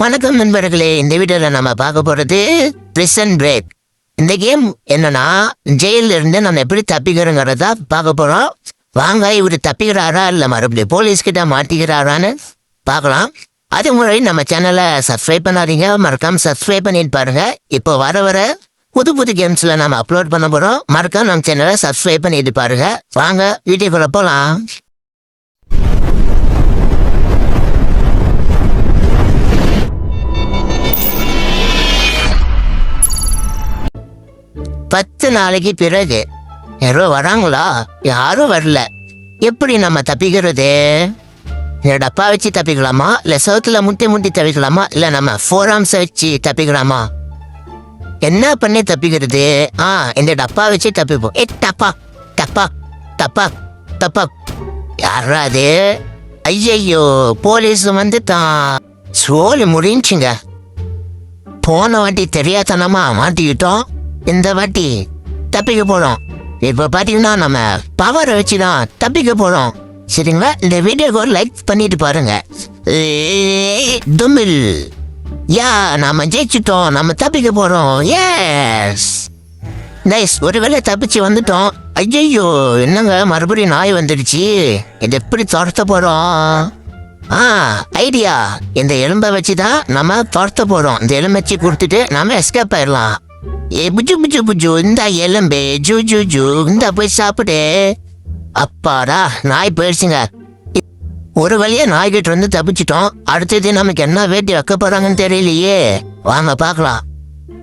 வணக்கம் நண்பர்களே இந்த வீடியோல நம்ம பார்க்க போறது பிரிசன் பிரேக் இந்த கேம் என்னன்னா ஜெயில இருந்து நம்ம எப்படி தப்பிக்கிறோங்கிறத பார்க்க போறோம். வாங்க இவர் தப்பிக்கிறாரா இல்ல மறுபடியும் போலீஸ் கிட்ட மாட்டிக்கிறாரான்னு பார்க்கலாம். அது முறை நம்ம சேனலை சப்ஸ்கிரைப் பண்ணாதீங்க. மறக்காம சப்ஸ்கிரைப் பண்ணிட்டு பாருங்க. இப்போ வர வர புது புது கேம்ஸ்ல நம்ம அப்லோட் பண்ண போறோம். மறக்காம நம்ம சேனலை சப்ஸ்கிரைப் பண்ணிட்டு பாருங்க. வாங்க வீடியோக்குள்ள போகலாம் பத்து நாளைக்கு பிறகு. யாரோ வராங்களா? யாரும் வரல. எப்படி நம்ம தப்பிக்கிறது? இந்த டப்பா வச்சு தப்பிக்கலாமா? இல்ல சவுத்துல முட்டி முட்டி தப்பிக்கலாமா? இல்ல நம்ம ஃபோராம்ஸ் வச்சு தப்பிக்கலாமா? என்ன பண்ணி தப்பிக்கிறது? ஆ இந்த டப்பா வச்சு தப்பிப்போம். ஏ டப்பா டப்பா டப்பா டப்பா. யாரா அது? ஐயையோ போலீஸ் தான் சோழி முடிஞ்சுங்க போன வாட்டி தெரியாதனமா மாட்டிக்கிட்டோம். இந்த வாட்டி தப்பிக்க போகிறோம் இப்போ பார்த்தீங்கன்னா நம்ம பவரை வச்சுதான் தப்பிக்க போகிறோம் சரிங்களா? இந்த வீடியோக்கு ஒரு லைக் பண்ணிட்டு பாருங்க. ஏய், துமில் யா நாம ஜெயிச்சிட்டோம். நம்ம தப்பிக்க போறோம். எஸ் நைஸ் ஒருவேளை தப்பிச்சு வந்துட்டோம். ஐயோ என்னங்க? மறுபடியும் நாய் வந்துடுச்சு. இது எப்படி துரத்த போறோம்? ஆ ஐடியா இந்த எலும்பை வச்சு தான் நம்ம துரத்த போறோம். இந்த எலும்பை வச்சு கொடுத்துட்டு நாம எஸ்கேப் ஆயிடலாம். ஏ புஜு புஜு புஜு இந்த எலும்பு ஜூ ஜூ ஜூ இந்த போய் சாப்பிடு அப்பாடா நாய் போயிடுச்சுங்க ஒரு வழியா நாய்கிட்ட இருந்து தப்பிச்சிட்டோம் அடுத்தது நமக்கு என்ன வேட்டி வைக்க போறாங்கன்னு தெரியலையே வாங்க பார்க்கலாம்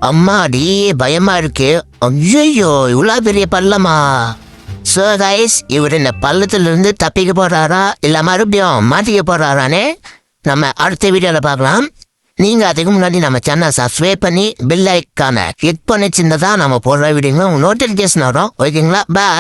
அம்மாடி பயமா இருக்கு ஐயோ இவ்வளோ பெரிய பள்ளமா சோ கைஸ் இவர் இந்த பள்ளத்துல இருந்து தப்பிக்க போறாரா இல்ல மறுபடியும் மாட்டிக்க போறாரானே நம்ம அடுத்த வீடியோல பார்க்கலாம் நீங்க அதுக்கு முன்னாடி நம்ம சேனல் சப்ஸ்கிரைப் பண்ணி பில் ஐக்கான கிளிக் பண்ணி சின்னதா நம்ம போடுற வீடியோங்களும் நோட்டிபிகேஷன் வரும். ஓகேங்களா பாய்